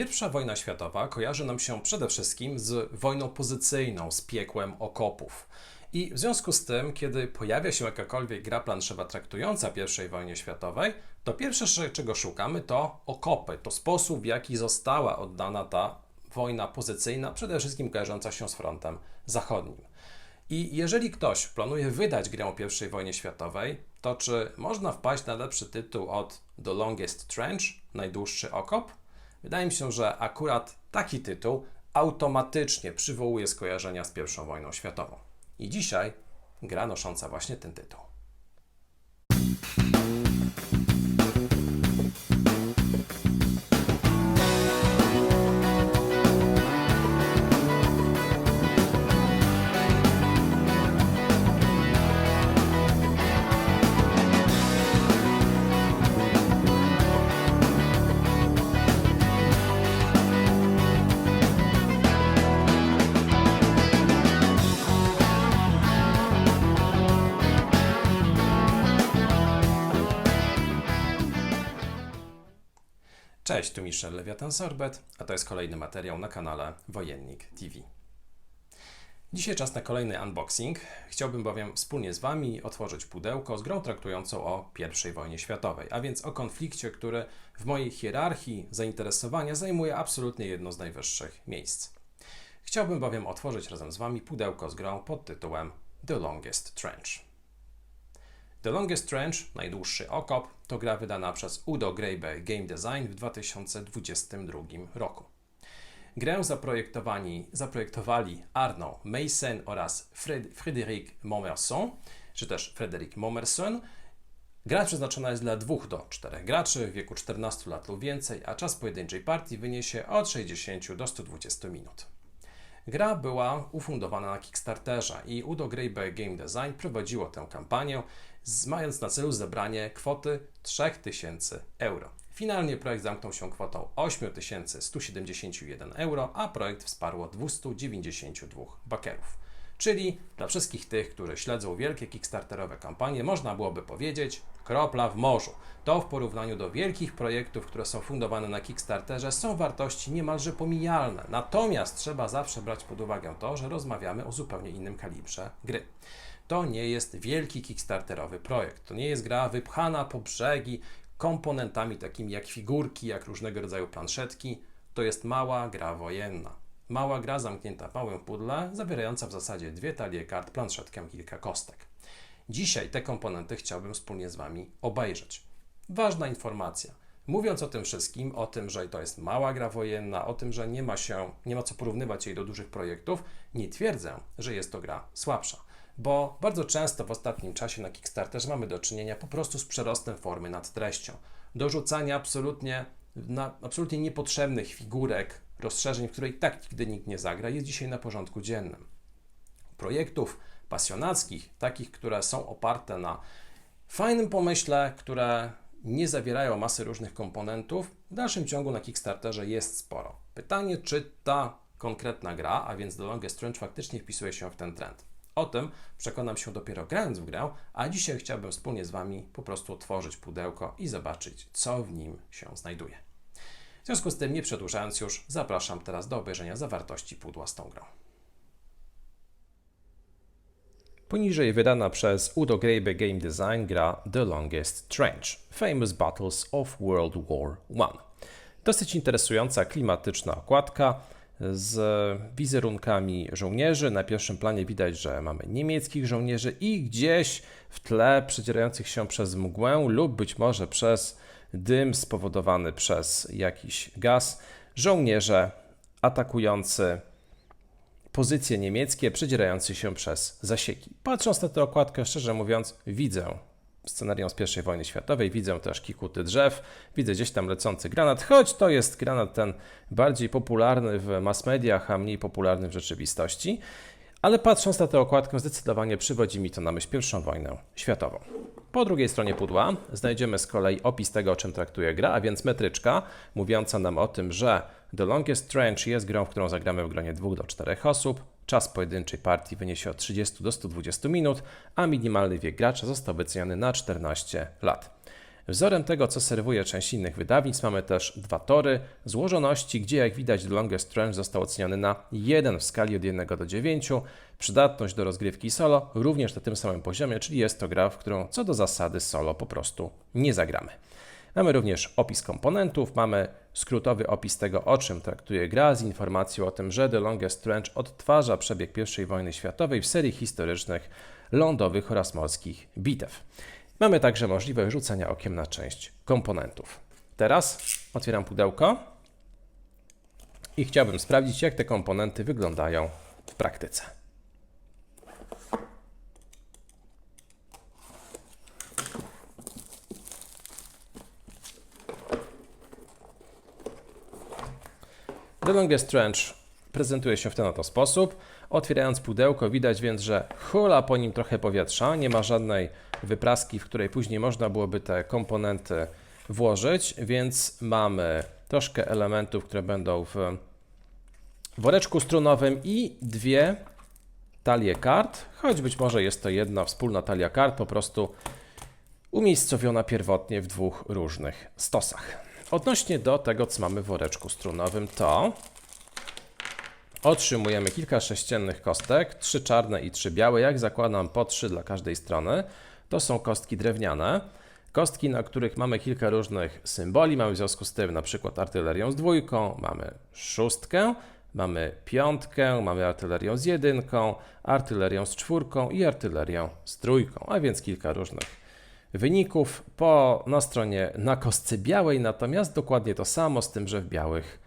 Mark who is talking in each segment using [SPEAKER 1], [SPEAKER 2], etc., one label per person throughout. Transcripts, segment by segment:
[SPEAKER 1] Pierwsza wojna światowa kojarzy nam się przede wszystkim z wojną pozycyjną, z piekłem okopów. I w związku z tym, kiedy pojawia się jakakolwiek gra planszowa traktująca I wojnie światowej, to pierwsze, czego szukamy, to okopy, to sposób, w jaki została oddana ta wojna pozycyjna, przede wszystkim kojarząca się z frontem zachodnim. I jeżeli ktoś planuje wydać grę o I wojnie światowej, to czy można wpaść na lepszy tytuł od The Longest Trench, najdłuższy okop? Wydaje mi się, że akurat taki tytuł automatycznie przywołuje skojarzenia z I wojną światową. I dzisiaj gra nosząca właśnie ten tytuł. Cześć, tu Michel Lewiatan Sorbet, a to jest kolejny materiał na kanale Wojennik TV. Dzisiaj czas na kolejny unboxing. Chciałbym bowiem wspólnie z Wami otworzyć pudełko z grą traktującą o I wojnie światowej, a więc o konflikcie, który w mojej hierarchii zainteresowania zajmuje absolutnie jedno z najwyższych miejsc. Chciałbym bowiem otworzyć razem z Wami pudełko z grą pod tytułem The Longest Trench. The Longest Trench, najdłuższy okop, to gra wydana przez Udo Greiber Game Design w 2022 roku. Grę zaprojektowali, zaprojektowali Arnaud Meissen oraz Fred, Frédéric Momerson, czy też Frédéric Momerson. Gra przeznaczona jest dla 2 do 4 graczy w wieku 14 lat lub więcej, a czas pojedynczej partii wyniesie od 60 do 120 minut. Gra była ufundowana na Kickstarterze i Udo Greiber Game Design prowadziło tę kampanię, mając na celu zebranie kwoty 3000 euro. Finalnie projekt zamknął się kwotą 8171 euro, a projekt wsparło 292 bakerów. Czyli dla wszystkich tych, którzy śledzą wielkie kickstarterowe kampanie, można byłoby powiedzieć kropla w morzu. To w porównaniu do wielkich projektów, które są fundowane na Kickstarterze, są wartości niemalże pomijalne. Natomiast trzeba zawsze brać pod uwagę to, że rozmawiamy o zupełnie innym kalibrze gry. To nie jest wielki kickstarterowy projekt. To nie jest gra wypchana po brzegi komponentami takimi jak figurki, jak różnego rodzaju planszetki. To jest mała gra wojenna. Mała gra zamknięta w małym pudle, zawierająca w zasadzie dwie talie kart, planszetkę kilka kostek. Dzisiaj te komponenty chciałbym wspólnie z Wami obejrzeć. Ważna informacja. Mówiąc o tym wszystkim, o tym, że to jest mała gra wojenna, o tym, że nie ma się, nie ma co porównywać jej do dużych projektów, nie twierdzę, że jest to gra słabsza bo bardzo często w ostatnim czasie na Kickstarterze mamy do czynienia po prostu z przerostem formy nad treścią. Dorzucania absolutnie, na, absolutnie niepotrzebnych figurek, rozszerzeń, w której tak nigdy nikt nie zagra, jest dzisiaj na porządku dziennym. Projektów pasjonackich, takich, które są oparte na fajnym pomyśle, które nie zawierają masy różnych komponentów, w dalszym ciągu na Kickstarterze jest sporo. Pytanie, czy ta konkretna gra, a więc The Longest faktycznie wpisuje się w ten trend. O tym przekonam się dopiero grając w grę, a dzisiaj chciałbym wspólnie z Wami po prostu otworzyć pudełko i zobaczyć, co w nim się znajduje. W związku z tym, nie przedłużając już, zapraszam teraz do obejrzenia zawartości pudła z tą grą. Poniżej wydana przez Udo Greibe Game Design gra The Longest Trench – Famous Battles of World War I. Dosyć interesująca, klimatyczna okładka z wizerunkami żołnierzy. Na pierwszym planie widać, że mamy niemieckich żołnierzy i gdzieś w tle przedzierających się przez mgłę lub być może przez dym spowodowany przez jakiś gaz żołnierze atakujący pozycje niemieckie, przedzierający się przez zasieki. Patrząc na tę okładkę, szczerze mówiąc, widzę scenarią z I wojny światowej. Widzę też kikuty drzew, widzę gdzieś tam lecący granat, choć to jest granat ten bardziej popularny w mass mediach, a mniej popularny w rzeczywistości. Ale patrząc na tę okładkę, zdecydowanie przywodzi mi to na myśl I wojnę światową. Po drugiej stronie pudła znajdziemy z kolei opis tego, o czym traktuje gra, a więc metryczka mówiąca nam o tym, że The Longest Trench jest grą, w którą zagramy w gronie 2 do 4 osób. Czas pojedynczej partii wyniesie od 30 do 120 minut, a minimalny wiek gracza został wyceniony na 14 lat. Wzorem tego, co serwuje część innych wydawnictw, mamy też dwa tory złożoności, gdzie jak widać The Longest Trench został oceniony na 1 w skali od 1 do 9. Przydatność do rozgrywki solo również na tym samym poziomie, czyli jest to gra, w którą co do zasady solo po prostu nie zagramy. Mamy również opis komponentów, mamy skrótowy opis tego, o czym traktuje gra, z informacją o tym, że The Longest Trench odtwarza przebieg I wojny światowej w serii historycznych lądowych oraz morskich bitew. Mamy także możliwość rzucenia okiem na część komponentów. Teraz otwieram pudełko i chciałbym sprawdzić, jak te komponenty wyglądają w praktyce. The Longest Trench prezentuje się w ten oto sposób. Otwierając pudełko widać więc, że hula po nim trochę powietrza, nie ma żadnej wypraski, w której później można byłoby te komponenty włożyć, więc mamy troszkę elementów, które będą w woreczku strunowym i dwie talie kart, choć być może jest to jedna wspólna talia kart, po prostu umiejscowiona pierwotnie w dwóch różnych stosach. Odnośnie do tego, co mamy w woreczku strunowym, to otrzymujemy kilka sześciennych kostek, trzy czarne i trzy białe, jak zakładam po trzy dla każdej strony. To są kostki drewniane. Kostki, na których mamy kilka różnych symboli. Mamy w związku z tym na przykład artylerią z dwójką, mamy szóstkę, mamy piątkę, mamy artylerią z jedynką, artylerią z czwórką i artylerią z trójką, a więc kilka różnych wyników. Po, na stronie na kostce białej natomiast dokładnie to samo, z tym, że w białych,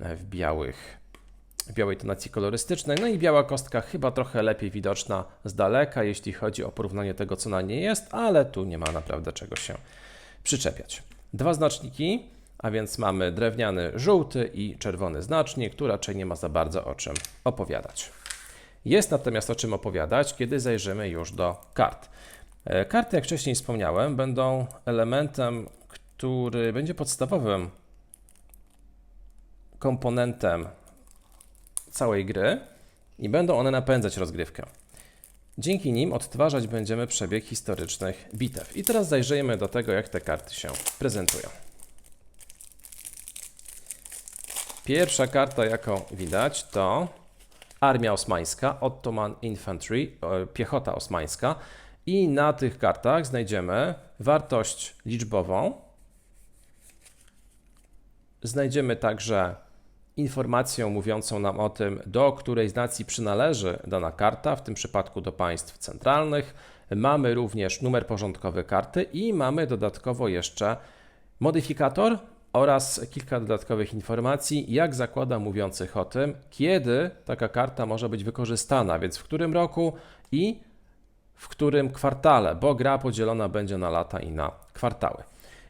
[SPEAKER 1] w białych w białej tonacji kolorystycznej. No i biała kostka chyba trochę lepiej widoczna z daleka, jeśli chodzi o porównanie tego, co na niej jest, ale tu nie ma naprawdę czego się przyczepiać. Dwa znaczniki, a więc mamy drewniany żółty i czerwony znacznik, tu raczej nie ma za bardzo o czym opowiadać. Jest natomiast o czym opowiadać, kiedy zajrzymy już do kart. E, karty, jak wcześniej wspomniałem, będą elementem, który będzie podstawowym komponentem całej gry i będą one napędzać rozgrywkę. Dzięki nim odtwarzać będziemy przebieg historycznych bitew. I teraz zajrzyjmy do tego, jak te karty się prezentują. Pierwsza karta, jaką widać, to Armia Osmańska, Ottoman Infantry, piechota osmańska. I na tych kartach znajdziemy wartość liczbową. Znajdziemy także informację mówiącą nam o tym, do której z nacji przynależy dana karta, w tym przypadku do państw centralnych. Mamy również numer porządkowy karty i mamy dodatkowo jeszcze modyfikator oraz kilka dodatkowych informacji, jak zakłada mówiących o tym, kiedy taka karta może być wykorzystana, więc w którym roku i w którym kwartale, bo gra podzielona będzie na lata i na kwartały.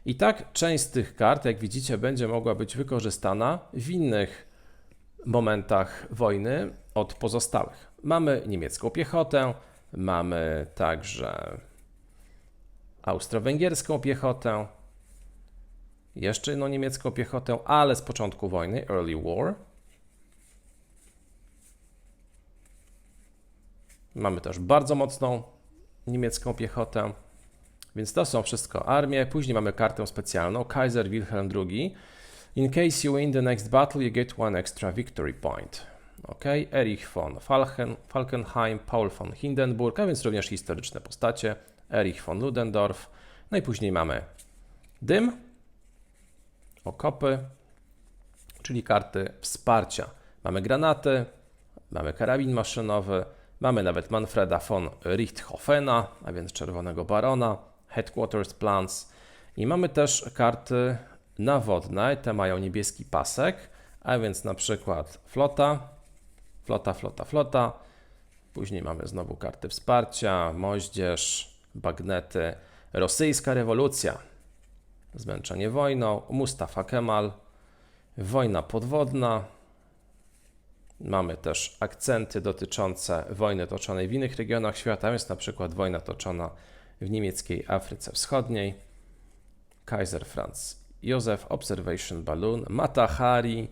[SPEAKER 1] I tak część z tych kart, jak widzicie, będzie mogła być wykorzystana w innych momentach wojny od pozostałych. Mamy niemiecką piechotę, mamy także austro-węgierską piechotę, jeszcze jedną niemiecką piechotę, ale z początku wojny, Early War. Mamy też bardzo mocną niemiecką piechotę. Więc to są wszystko armie. Później mamy kartę specjalną Kaiser Wilhelm II. In case you win the next battle, you get one extra victory point. Ok, Erich von Falken, Falkenheim, Paul von Hindenburg, a więc również historyczne postacie. Erich von Ludendorff. No i później mamy dym, okopy, czyli karty wsparcia. Mamy granaty, mamy karabin maszynowy, Mamy nawet Manfreda von Richthofena, a więc Czerwonego Barona, Headquarters Plans i mamy też karty nawodne, te mają niebieski pasek, a więc na przykład flota, flota, flota, flota. Później mamy znowu karty wsparcia, moździerz, bagnety, rosyjska rewolucja, zmęczenie wojną, Mustafa Kemal, wojna podwodna, Mamy też akcenty dotyczące wojny toczonej w innych regionach świata, jest na przykład wojna toczona w niemieckiej Afryce Wschodniej, Kaiser Franz Józef, Observation Balloon, Mata Hari.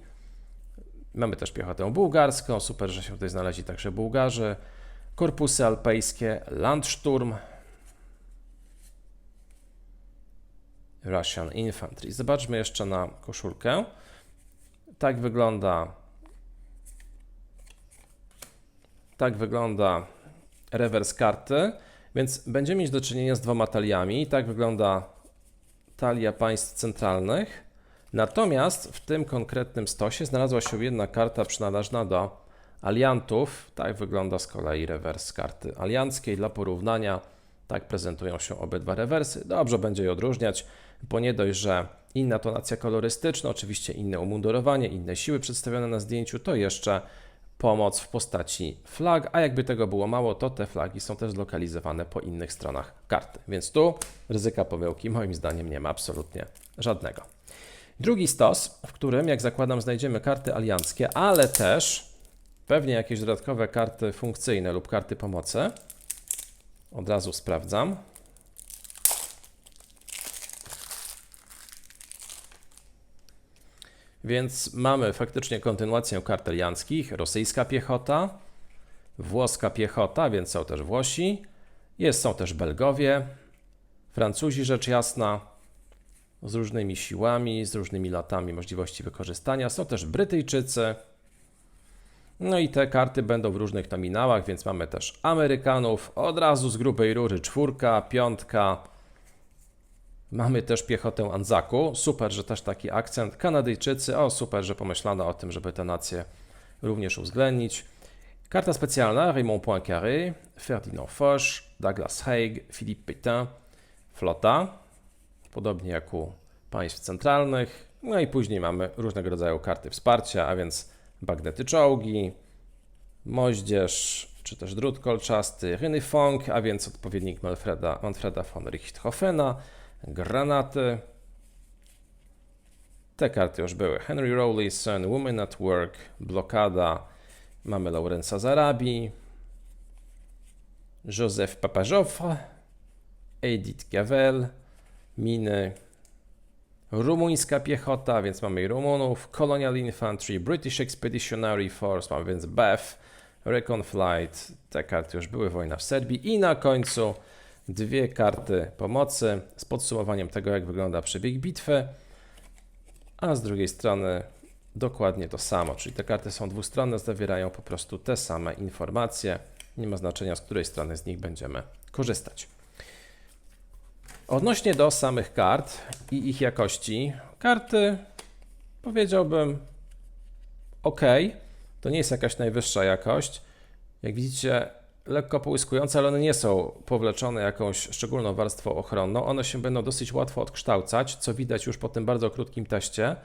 [SPEAKER 1] Mamy też piechotę bułgarską, super, że się tutaj znaleźli także Bułgarzy, korpusy alpejskie, Landsturm, Russian Infantry. Zobaczmy jeszcze na koszulkę. Tak wygląda tak wygląda rewers karty, więc będziemy mieć do czynienia z dwoma taliami. Tak wygląda talia państw centralnych. Natomiast w tym konkretnym stosie znalazła się jedna karta przynależna do aliantów. Tak wygląda z kolei rewers karty alianckiej. Dla porównania tak prezentują się obydwa rewersy. Dobrze będzie je odróżniać, bo nie dość, że inna tonacja kolorystyczna, oczywiście inne umundurowanie, inne siły przedstawione na zdjęciu, to jeszcze pomoc w postaci flag, a jakby tego było mało, to te flagi są też zlokalizowane po innych stronach karty. Więc tu ryzyka pomyłki moim zdaniem nie ma absolutnie żadnego. Drugi stos, w którym, jak zakładam, znajdziemy karty alianckie, ale też pewnie jakieś dodatkowe karty funkcyjne lub karty pomocy. Od razu sprawdzam. Więc mamy faktycznie kontynuację kart alianckich. Rosyjska piechota, włoska piechota, więc są też Włosi. Jest, są też Belgowie, Francuzi rzecz jasna, z różnymi siłami, z różnymi latami możliwości wykorzystania. Są też Brytyjczycy. No i te karty będą w różnych nominałach, więc mamy też Amerykanów, od razu z grubej rury czwórka, piątka. Mamy też piechotę Anzaku. Super, że też taki akcent. Kanadyjczycy, o super, że pomyślano o tym, żeby te nacje również uwzględnić. Karta specjalna Raymond Poincaré, Ferdinand Foch, Douglas Haig, Philippe Pétain, flota, podobnie jak u państw centralnych. No i później mamy różnego rodzaju karty wsparcia, a więc bagnety czołgi, moździerz, czy też drut kolczasty, Rynifong, a więc odpowiednik Manfreda, Manfreda von Richthofena, granaty. Te karty już były. Henry Rawlinson, Women at Work, blokada. Mamy Laurensa Zarabi, Joseph Papajoffre, Edith Gavel, miny. Rumuńska piechota, więc mamy i Rumunów, Colonial Infantry, British Expeditionary Force, mamy więc BEF, Recon Flight, te karty już były, wojna w Serbii i na końcu dwie karty pomocy z podsumowaniem tego, jak wygląda przebieg bitwy, a z drugiej strony dokładnie to samo, czyli te karty są dwustronne, zawierają po prostu te same informacje, nie ma znaczenia z której strony z nich będziemy korzystać. Odnośnie do samych kart i ich jakości, karty powiedziałbym ok, to nie jest jakaś najwyższa jakość. Jak widzicie, lekko połyskujące, ale one nie są powleczone jakąś szczególną warstwą ochronną. One się będą dosyć łatwo odkształcać, co widać już po tym bardzo krótkim teście.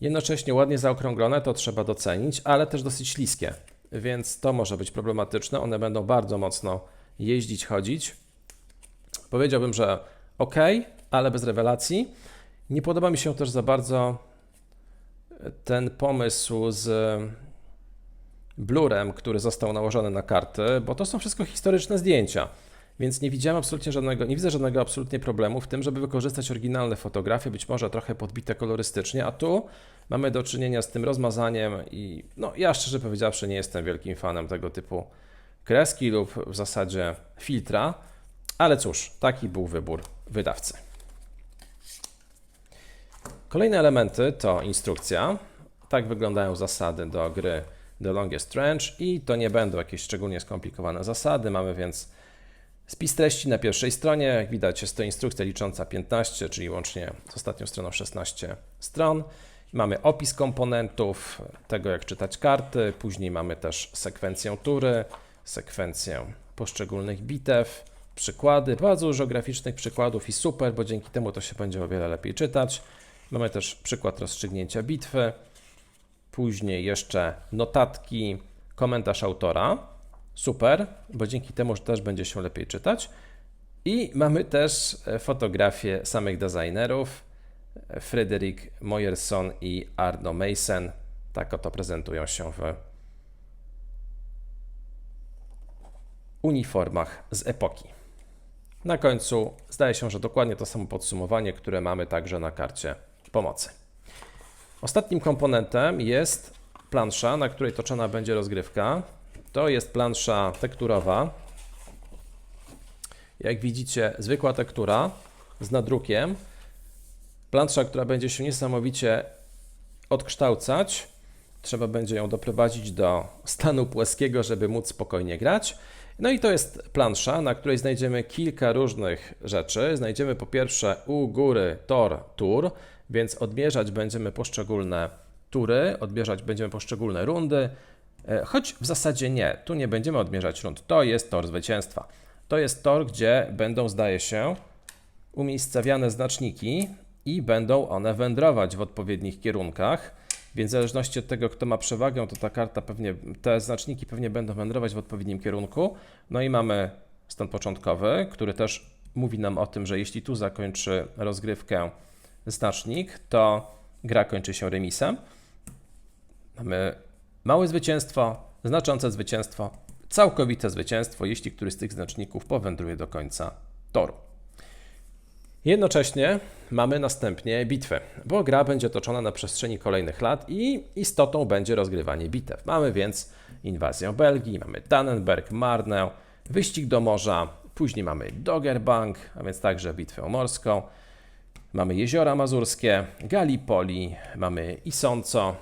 [SPEAKER 1] Jednocześnie ładnie zaokrąglone, to trzeba docenić, ale też dosyć śliskie, więc to może być problematyczne. One będą bardzo mocno jeździć, chodzić. Powiedziałbym, że ok, ale bez rewelacji. Nie podoba mi się też za bardzo ten pomysł z blurem, który został nałożony na karty, bo to są wszystko historyczne zdjęcia. Więc nie widziałem absolutnie żadnego, nie widzę żadnego absolutnie problemu w tym, żeby wykorzystać oryginalne fotografie, być może trochę podbite kolorystycznie, a tu mamy do czynienia z tym rozmazaniem i no ja szczerze powiedziawszy nie jestem wielkim fanem tego typu kreski lub w zasadzie filtra, ale cóż, taki był wybór wydawcy. Kolejne elementy to instrukcja. Tak wyglądają zasady do gry The Longest Trench i to nie będą jakieś szczególnie skomplikowane zasady. Mamy więc spis treści na pierwszej stronie. Jak widać jest to instrukcja licząca 15, czyli łącznie z ostatnią stroną 16 stron. Mamy opis komponentów, tego jak czytać karty, później mamy też sekwencję tury, sekwencję poszczególnych bitew, przykłady, bardzo dużo graficznych przykładów i super, bo dzięki temu to się będzie o wiele lepiej czytać. Mamy też przykład rozstrzygnięcia bitwy, później jeszcze notatki, komentarz autora. Super, bo dzięki temu też będzie się lepiej czytać. I mamy też e, fotografie samych designerów, Frederick Moyerson i Arno Mason. Tak oto prezentują się w uniformach z epoki. Na końcu zdaje się, że dokładnie to samo podsumowanie, które mamy także na karcie pomocy. Ostatnim komponentem jest plansza, na której toczona będzie rozgrywka. To jest plansza tekturowa. Jak widzicie, zwykła tektura, z nadrukiem. Plansza, która będzie się niesamowicie odkształcać. Trzeba będzie ją doprowadzić do stanu płaskiego, żeby móc spokojnie grać. No i to jest plansza, na której znajdziemy kilka różnych rzeczy. Znajdziemy po pierwsze u góry tor tur, więc odmierzać będziemy poszczególne tury, odmierzać będziemy poszczególne rundy, e, choć w zasadzie nie, tu nie będziemy odmierzać rund. To jest tor zwycięstwa. To jest tor, gdzie będą, zdaje się, umiejscawiane znaczniki i będą one wędrować w odpowiednich kierunkach. Więc w zależności od tego, kto ma przewagę, to ta karta pewnie, te znaczniki pewnie będą wędrować w odpowiednim kierunku. No i mamy stan początkowy, który też mówi nam o tym, że jeśli tu zakończy rozgrywkę znacznik, to gra kończy się remisem. Mamy małe zwycięstwo, znaczące zwycięstwo, całkowite zwycięstwo, jeśli któryś z tych znaczników powędruje do końca toru. Jednocześnie mamy następnie bitwy, bo gra będzie toczona na przestrzeni kolejnych lat i istotą będzie rozgrywanie bitew. Mamy więc inwazję Belgii, mamy Tannenberg, Marnę, wyścig do morza, później mamy Doggerbank, a więc także bitwę morską. Mamy jeziora mazurskie, Gallipoli, mamy Isonco,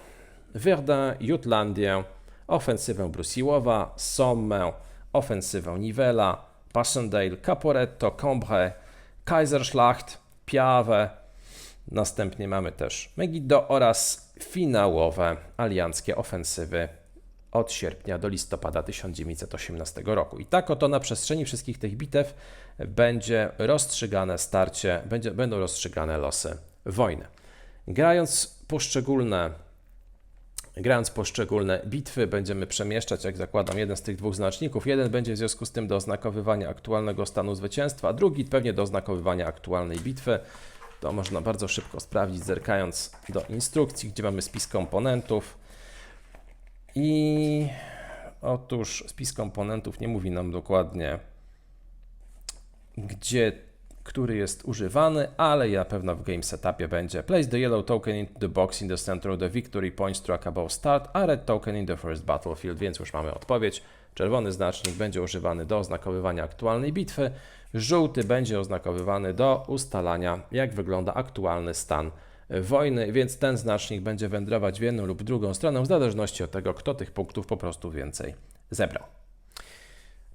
[SPEAKER 1] Verdun, Jutlandię, ofensywę Brusiłowa, Sommę, ofensywę Nivella, Passchendaele, Caporetto, Cambrai, Kaiserschlacht, Piave. Następnie mamy też Megiddo oraz finałowe alianckie ofensywy od sierpnia do listopada 1918 roku. I tak oto na przestrzeni wszystkich tych bitew będzie rozstrzygane starcie, będzie, będą rozstrzygane losy wojny. Grając poszczególne Grając poszczególne bitwy, będziemy przemieszczać, jak zakładam, jeden z tych dwóch znaczników. Jeden będzie w związku z tym do oznakowywania aktualnego stanu zwycięstwa, a drugi pewnie do oznakowywania aktualnej bitwy. To można bardzo szybko sprawdzić, zerkając do instrukcji, gdzie mamy spis komponentów. I otóż spis komponentów nie mówi nam dokładnie, gdzie który jest używany, ale ja pewno w game setupie będzie. Place the yellow token into the box in the center of the victory point struck above start, a red token in the first battlefield, więc już mamy odpowiedź. Czerwony znacznik będzie używany do oznakowywania aktualnej bitwy, żółty będzie oznakowywany do ustalania, jak wygląda aktualny stan wojny, więc ten znacznik będzie wędrować w jedną lub drugą stronę, w zależności od tego, kto tych punktów po prostu więcej zebrał.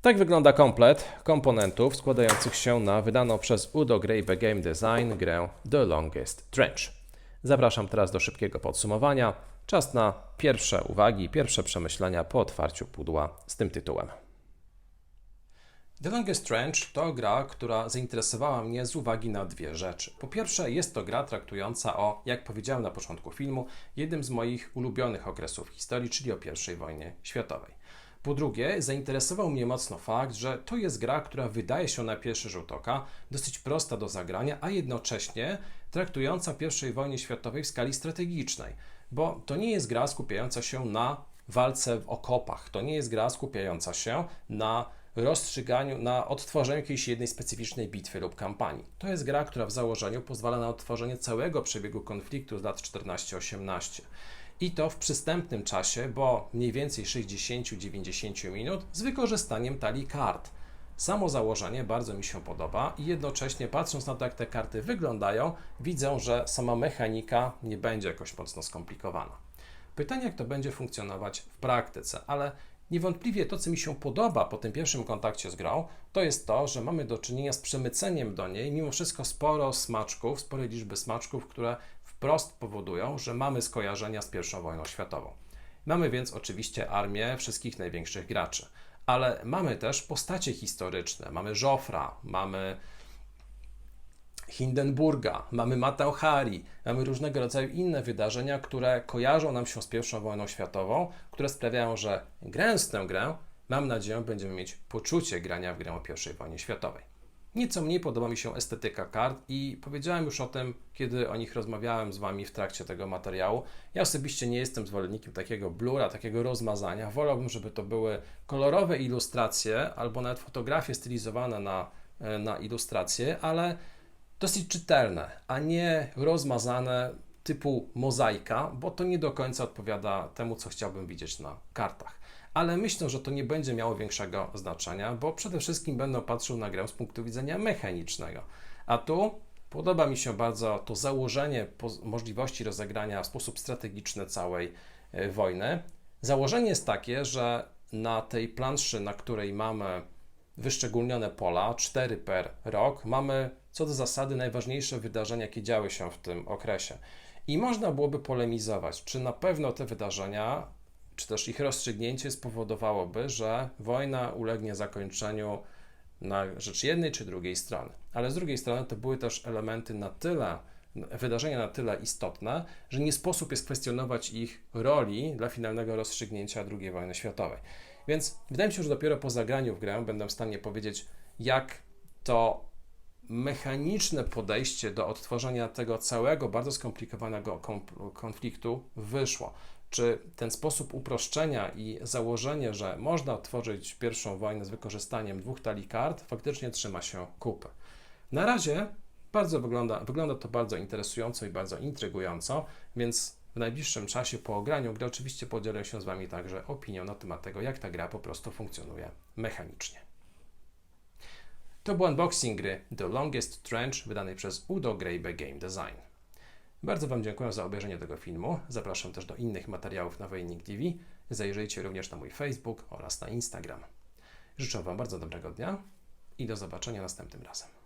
[SPEAKER 1] Tak wygląda komplet komponentów składających się na wydaną przez Udo Grape Game Design grę The Longest Trench. Zapraszam teraz do szybkiego podsumowania. Czas na pierwsze uwagi, pierwsze przemyślenia po otwarciu pudła z tym tytułem. The Longest Trench to gra, która zainteresowała mnie z uwagi na dwie rzeczy. Po pierwsze, jest to gra traktująca o, jak powiedziałem na początku filmu, jednym z moich ulubionych okresów historii, czyli o I wojnie światowej. Po drugie, zainteresował mnie mocno fakt, że to jest gra, która wydaje się na pierwszy rzut oka dosyć prosta do zagrania, a jednocześnie traktująca I wojnie światowej w skali strategicznej, bo to nie jest gra skupiająca się na walce w okopach, to nie jest gra skupiająca się na rozstrzyganiu, na odtworzeniu jakiejś jednej specyficznej bitwy lub kampanii. To jest gra, która w założeniu pozwala na odtworzenie całego przebiegu konfliktu z lat 14-18 i to w przystępnym czasie, bo mniej więcej 60-90 minut z wykorzystaniem talii kart. Samo założenie bardzo mi się podoba i jednocześnie patrząc na to, jak te karty wyglądają, widzę, że sama mechanika nie będzie jakoś mocno skomplikowana. Pytanie, jak to będzie funkcjonować w praktyce, ale niewątpliwie to, co mi się podoba po tym pierwszym kontakcie z grą, to jest to, że mamy do czynienia z przemyceniem do niej mimo wszystko sporo smaczków, sporej liczby smaczków, które wprost powodują, że mamy skojarzenia z I wojną światową. Mamy więc oczywiście armię wszystkich największych graczy, ale mamy też postacie historyczne. Mamy Joffra, mamy Hindenburga, mamy Matauhari, mamy różnego rodzaju inne wydarzenia, które kojarzą nam się z I wojną światową, które sprawiają, że grając tę grę, mam nadzieję, będziemy mieć poczucie grania w grę o I wojnie światowej. Nieco mniej podoba mi się estetyka kart i powiedziałem już o tym, kiedy o nich rozmawiałem z Wami w trakcie tego materiału. Ja osobiście nie jestem zwolennikiem takiego blura, takiego rozmazania. Wolałbym, żeby to były kolorowe ilustracje albo nawet fotografie stylizowane na, e, na ilustracje, ale dosyć czytelne, a nie rozmazane typu mozaika, bo to nie do końca odpowiada temu, co chciałbym widzieć na kartach ale myślę, że to nie będzie miało większego znaczenia, bo przede wszystkim będę patrzył na grę z punktu widzenia mechanicznego. A tu Podoba mi się bardzo to założenie możliwości rozegrania w sposób strategiczny całej e, wojny. Założenie jest takie, że na tej planszy, na której mamy wyszczególnione pola, 4 per rok, mamy co do zasady najważniejsze wydarzenia, jakie działy się w tym okresie. I można byłoby polemizować, czy na pewno te wydarzenia, czy też ich rozstrzygnięcie spowodowałoby, że wojna ulegnie zakończeniu na rzecz jednej czy drugiej strony. Ale z drugiej strony to były też elementy na tyle, wydarzenia na tyle istotne, że nie sposób jest kwestionować ich roli dla finalnego rozstrzygnięcia II wojny światowej. Więc wydaje mi się, że dopiero po zagraniu w grę będę w stanie powiedzieć, jak to mechaniczne podejście do odtworzenia tego całego bardzo skomplikowanego kom- konfliktu wyszło. Czy ten sposób uproszczenia i założenie, że można odtworzyć pierwszą wojnę z wykorzystaniem dwóch talii kart, faktycznie trzyma się kupy. Na razie bardzo wygląda, wygląda to bardzo interesująco i bardzo intrygująco, więc w najbliższym czasie po ograniu gry oczywiście podzielę się z Wami także opinią na temat tego, jak ta gra po prostu funkcjonuje mechanicznie. To był unboxing gry The Longest Trench wydanej przez Udo Grejbe Game Design. Bardzo Wam dziękuję za obejrzenie tego filmu. Zapraszam też do innych materiałów na Wojnik TV. Zajrzyjcie również na mój Facebook oraz na Instagram. Życzę Wam bardzo dobrego dnia i do zobaczenia następnym razem.